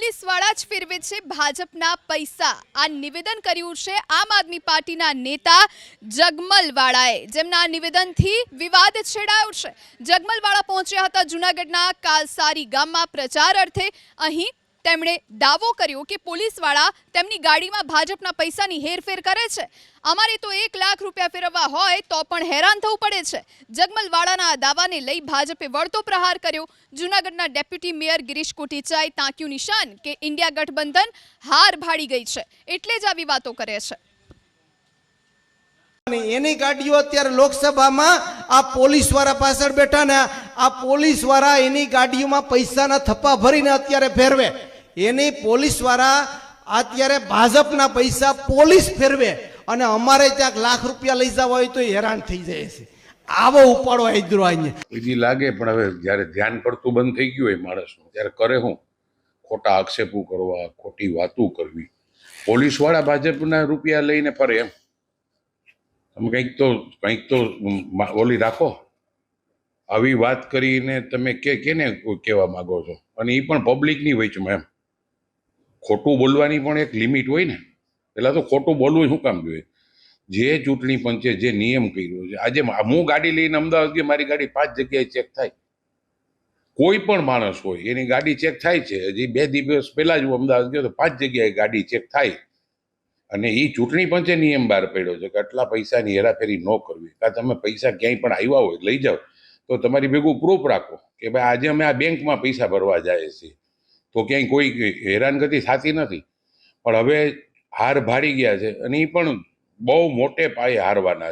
પોલીસવાળા જ ફેરવે છે ભાજપના પૈસા. આ નિવેદન કર્યું છે આમ આદમી પાર્ટીના નેતા જગમલવાળાએ, જેમના નિવેદનથી વિવાદ છેડાયો છે. જગમલવાળા પહોંચ્યા હતા જૂનાગઢના કાલસારી ગામમાં પ્રચાર અર્થે. અહીં તેમણે દાવો કર્યો કે પોલીસવાળા તેમની ગાડીમાં ભાજપના પૈસાની હેરફેર કરે છે. અમારે તો એક લાખ રૂપિયા ફેરવવા હોય તો પણ હેરાન થવું પડે છે. જગમલવાળાના આ દાવાને લઈ ભાજપે વળતો પ્રહાર કર્યો. જૂનાગઢના ડેપ્યુટી મેયર ગિરીશ કોટીચાએ તાંક્યું નિશાન કે ઇન્ડિયા ગઠબંધન હાર ભાડી ગઈ છે. એટલે જ આવી વાતો કરે છે. એની ગાડીઓ અત્યારે લોકસભામાં આ પોલીસવાળા પાછળ બેઠા ને આ પોલીસવાળા એની ગાડીઓમાં પૈસાના થપ્પા ભરીને અત્યારે ફેરવે. એની પોલીસવાળા અત્યારે ભાજપના પૈસા પોલીસ ફેરવે અને અમારે ક્યાંક લાખ રૂપિયા લઈ જવા હોય તો હેરાન થઈ જાય છે. આવો ઉપાડો હાજરો અહીંયા. બીજી લાગે, પણ હવે જ્યારે ધ્યાન પડતું બંધ થઈ ગયું હોય માણસનું, ત્યારે કરે હું? ખોટા આક્ષેપો કરવા, ખોટી વાતો કરવી. પોલીસવાળા ભાજપના રૂપિયા લઈને ફરે એમ. તમે કંઈક તો કંઈક તો ઓલી રાખો. આવી વાત કરીને તમે કે, કેને કહેવા માંગો છો? અને એ પણ પબ્લિકની વચમાં એમ. ખોટું બોલવાની પણ એક લિમિટ હોય ને, પહેલાં તો ખોટું બોલવું શું કામ જોઈએ? જે ચૂંટણી પંચે જે નિયમ કર્યો છે, આજે હું ગાડી લઈને અમદાવાદ ગઈ મારી ગાડી પાંચ જગ્યાએ ચેક થાય. કોઈ પણ માણસ હોય, એની ગાડી ચેક થાય છે, હજી બે દિવસ પહેલા જ હું અમદાવાદ ગયો તો પાંચ જગ્યાએ ગાડી ચેક થાય. અને એ ચૂંટણી પંચે નિયમ બહાર પડ્યો છે કે આટલા પૈસાની હેરાફેરી ન કરવી. કાં તમે પૈસા ક્યાંય પણ આવ્યા હોય, લઈ જાઓ, તો તમારી ભેગું પ્રૂફ રાખો કે ભાઈ આજે અમે આ બેંકમાં પૈસા ભરવા જાય છીએ. તો ક્યાંય કોઈ હેરાનગતિ થતી નથી. પણ હવે હાર ભારી ગયા છે અને એ પણ બહુ મોટે પાયે હારવાના